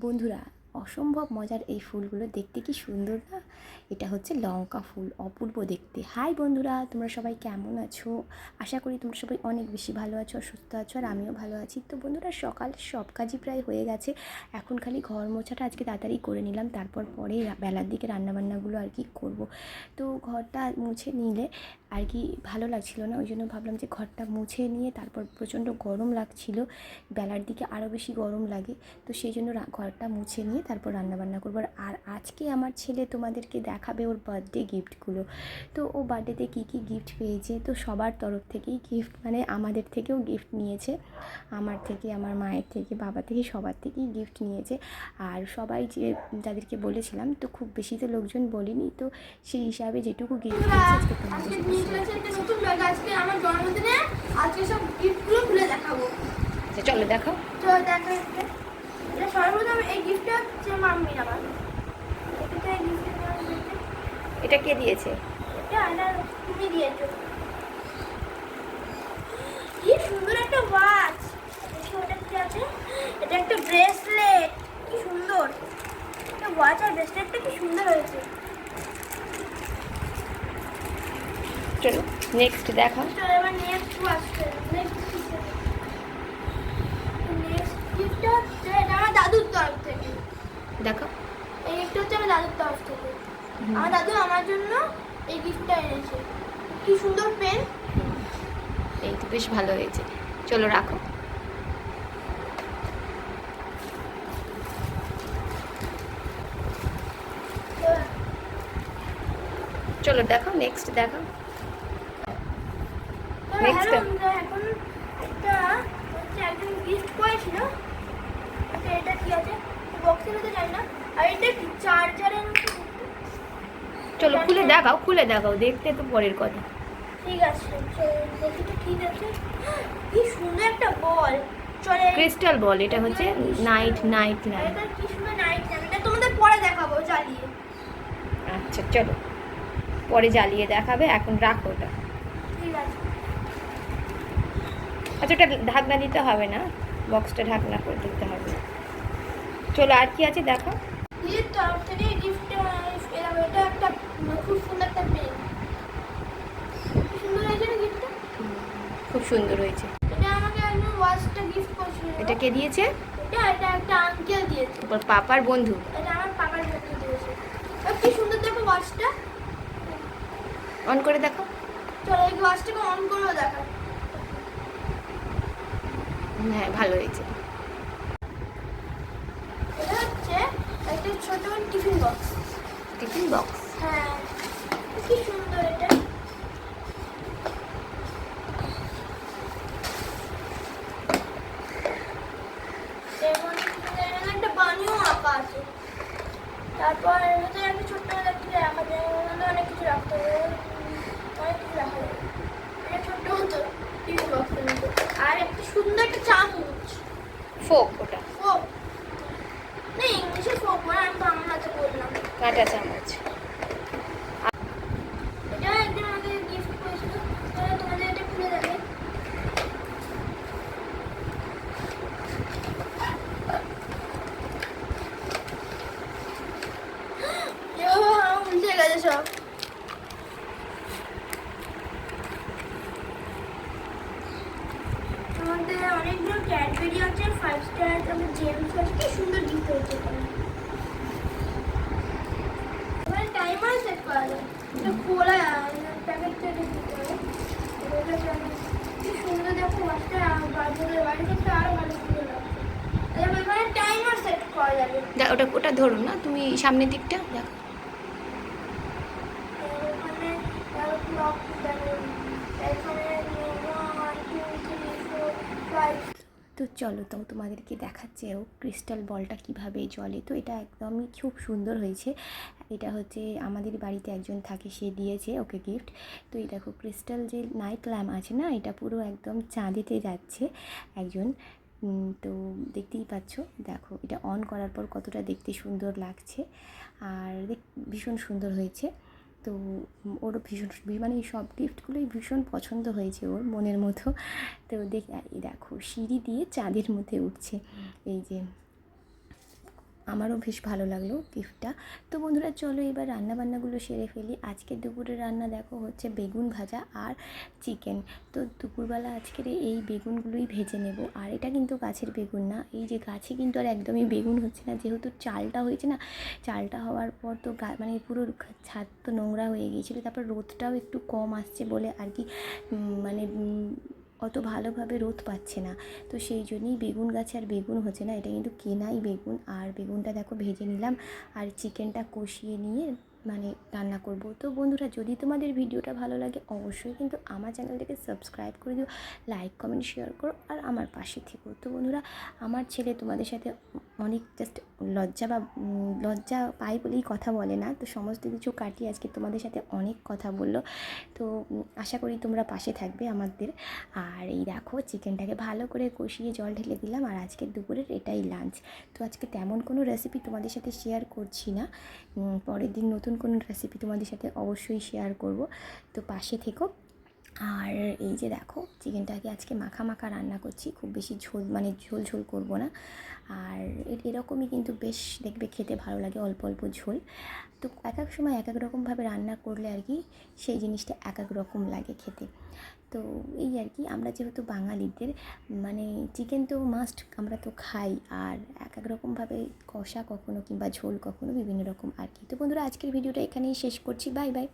বন্ধুরা, অসম্ভব মজার এই ফুলগুলো দেখতে কি সুন্দর না? এটা হচ্ছে লঙ্কা ফুল, অপূর্ব দেখতে। হাই বন্ধুরা, তোমরা সবাই কেমন আছো? আশা করি তোমরা সবাই অনেক বেশি ভালো আছো, সুস্থ আছো, আর আমিও ভালো আছি। তো বন্ধুরা, সকাল সব কাজই প্রায় হয়ে গেছে। এখন খালি ঘর মোছাটা আজকে তাড়াতাড়ি করে নিলাম, তারপর পরে বেলার দিকে রান্নাবান্নাগুলো আর কি করব। তো ঘরটা মুছে নিলে আর কি ভালো লাগছিল না ওই জন্য ভাবলাম যে ঘরটা মুছে নিয়ে তারপর প্রচণ্ড গরম লাগছিল, বেলার দিকে আরও বেশি গরম লাগে, তো সেই জন্য ঘরটা মুছে নিয়ে তারপর রান্নাবান্না করব। আর আজকে আমার ছেলে তোমাদেরকে দেখাবে ওর বার্থডে গিফটগুলো তো ও বার্থডেতে কী কী গিফট পেয়েছে, তো সবার তরফ থেকেই গিফট মানে আমাদের থেকেও গিফট নিয়েছে, আমার থেকে, আমার মায়ের থেকে বাবা থেকে, সবার থেকেই গিফট নিয়েছে। আর সবাই যে যাদেরকে বলেছিলাম, তো খুব বেশি তো লোকজন বলিনি, তো সেই হিসাবে যেটুকু গিফট আজকে তোমাদের নিয়ে share একটা নতুন আজকে আমার জন্মদিনে। আজকে সব গিফটগুলো খুলে দেখাবো। করছি। চলো দেখো। দেখো এটা সর্বপ্রথম এই গিফটটা হচ্ছে মাম্মির আমার। এটা এই গিফটটা এটা কে দিয়েছে? এটা এটা তুমি দিয়েছ। কি সুন্দর একটা ওয়াচ ওটা কি আছে? এটা একটা ব্রেসলেট কি সুন্দর। এটা ওয়াচ আর ব্রেসলেটটা কি সুন্দর হয়েছে চলো নেক্সট দেখাও তো এবার নেক্সট ওয়াচটা নেক্সট নেক্সট গিফটটা হচ্ছে এটা আমার দাদুর তরফ থেকে। দেখো। এই গিফটটা হচ্ছে আমার দাদুর তরফ থেকে। আমার দাদু আমার জন্য এই গিফটটা এনেছে। কি সুন্দর পেন। এই তো বেশ ভালো হয়েছে। চলো রাখো। চলো। দেখো নেক্সট দেখো। Next. এখন একটা হচ্ছে একজন গিফট করেছিল। আচ্ছা এটা কি আছে? বক্সের মধ্যে জানি না। আর এটা কি চার্জারের চলো খুলে দেখাও খুলে দেখাও দেখতে তো পরের কথা। ঠিক আছে দেখি তো ঠিক আছে। কি সুন্দর একটা বল। চলে ক্রিস্টাল বল এটা হচ্ছে নাইট নাইট নাইট কি সুন্দর নাইট ল্যাম্প এটা তোমাদের পরে দেখাবো জ্বালিয়ে। আচ্ছা চলো। পরে জ্বালিয়ে দেখাবে এখন রাখো ওটা ঠিক আছে আচ্ছা ওটা ঢাকনা দিতে হবে না? বক্সটা ঢাকনা করে দিতে হবে। চলো আর কি আছে দেখো? খুব সুন্দর হয়েছে না গিফটটা খুব সুন্দর হয়েছে। এটা কে দিয়েছে? এটা এটা একটা আঙ্কেল দিয়েছে। পাপার বন্ধু। এটা আমার পাপার বন্ধু দিয়েছে। কি সুন্দর দেখো ওয়াচটা অন করে দেখো। চলো এই ওয়াচটাকে অন করেও দেখা হ্যাঁ ভালো হয়েছে। এটা হচ্ছে একটা ছোট টিফিন বক্স। Tiffin box? হ্যাঁ কি সুন্দর এটা। তারপর একটা ছোট্ট একটা রাখা যায় অনেক কিছু রাখতে হবে। অনেক কিছু রাখা ছোট্ট মতো আর একটা সুন্দর একটা চামচ। ফোক ওটা। ফোক। না ইংলিশে ফোক মানে আমি বাংলাতে বললাম। কাঁটা চামচ এটা একদিন আমাকে গিফট করেছিল তো তোমাদের এটা খুলে দেবে এ বাবা, আমার উল্টে গেছে সব অনেকগুলো ক্যাডবেরি আছে সুন্দর হয়েছে খোলা প্যাকেট থেকে দিতে হবে সুন্দর দেখো ওয়াচটা বাজারে বাড়ি থেকে আরও ভালো সুন্দর লাগছে এবার এখানে টাইমার সেট করা যাবে। ওটা ওটা ধরো না, তুমি সামনের দিকটা দেখো এখানে ক্লক দেখো এখানে one two three four five তো চলো তো তোমাদেরকে দেখাচ্ছে ও ক্রিস্টাল বলটা কীভাবে জ্বলে। তো এটা একদমই খুব সুন্দর হয়েছে। এটা হচ্ছে আমাদের বাড়িতে একজন থাকে, সে দিয়েছে ওকে গিফট তো এই দেখো ক্রিস্টাল যে নাইট ল্যাম্প আছে না, এটা পুরো একদম চাঁদেতে যাচ্ছে একজন। তো দেখতেই পাচ্ছ, দেখো এটা অন করার পর কতটা দেখতে সুন্দর লাগছে। আর ভীষণ সুন্দর হয়েছে। তো ওরও ভীষণ মানে এই সব গিফটগুলোই ভীষণ পছন্দ হয়েছে ওর মনের মতো। তো দেখ দেখো সিঁড়ি দিয়ে চাঁদের মধ্যে উঠছে। এই যে আমারও বেশ ভালো লাগল গিফটটা। তো বন্ধুরা, চলো এবার রান্না বান্নাগুলো সেরে ফেলি। আজকে দুপুরের রান্না দেখো হচ্ছে বেগুন ভাজা আর চিকেন। তো দুপুরবেলা আজকের এই বেগুনগুলোই ভেজে নেব। আর এটা কিন্তু গাছের বেগুন না। এই যে গাছে কিন্তু আর একদমই বেগুন হচ্ছে না। যেহেতু চালটা হয়েছে না, চালটা হওয়ার পর তো মানে পুরো ছাদ তো নোংরা হয়ে গিয়েছিল। তারপর রোদটাও একটু কম আসছে বলে আর কি মানে অত ভালোভাবে রোদ পাচ্ছে না। তো সেই জন্যই বেগুন গাছে আর বেগুন হচ্ছে না, এটা কিন্তু কেনাই বেগুন। আর বেগুনটা দেখো ভেজে নিলাম, আর চিকেনটা কষিয়ে নিয়ে মানে রান্না করব। তো বন্ধুরা, যদি তোমাদের ভিডিওটা ভালো লাগে, অবশ্যই কিন্তু আমার চ্যানেলটাকে সাবস্ক্রাইব করে দিও লাইক কমেন্ট শেয়ার করো আর আমার পাশে থেকো। তো বন্ধুরা, আমার ছেলে তোমাদের সাথে অনেক জাস্ট লজ্জা বা লজ্জা পায় বলেই কথা বলে না। তো সমস্ত কিছু কাটিয়ে আজকে তোমাদের সাথে অনেক কথা বলল। তো আশা করি তোমরা পাশে থাকবে আমাদের। আর এই দেখো চিকেনটাকে ভালো করে কষিয়ে জল ঢেলে দিলাম আর আজকে দুপুরের এটাই লাঞ্চ তো আজকে তেমন কোনো রেসিপি তোমাদের সাথে শেয়ার করছি না। পরের দিন নতুন কোনো রেসিপি তোমাদের সাথে অবশ্যই শেয়ার করব। তো পাশে থেকো। আর এই যে দেখো, চিকেনটাকে আজকে মাখা মাখা রান্না করছি। খুব বেশি ঝোল মানে ঝোল ঝোল করব না। আর এরকমই কিন্তু বেশ দেখবে খেতে ভালো লাগে, অল্প অল্প ঝোল। তো এক এক সময় এক এক রকমভাবে রান্না করলে আর কি সেই জিনিসটা এক এক রকম লাগে খেতে। তো এই আর কি, আমরা যেহেতু বাঙালিদের মানে চিকেন তো মাস্ট আমরা তো খাই, আর এক এক রকমভাবে কষা কখনো কিংবা ঝোল কখনো বিভিন্ন রকম আর কি। তো বন্ধুরা, আজকের ভিডিওটা এখানেই শেষ করছি। Bye bye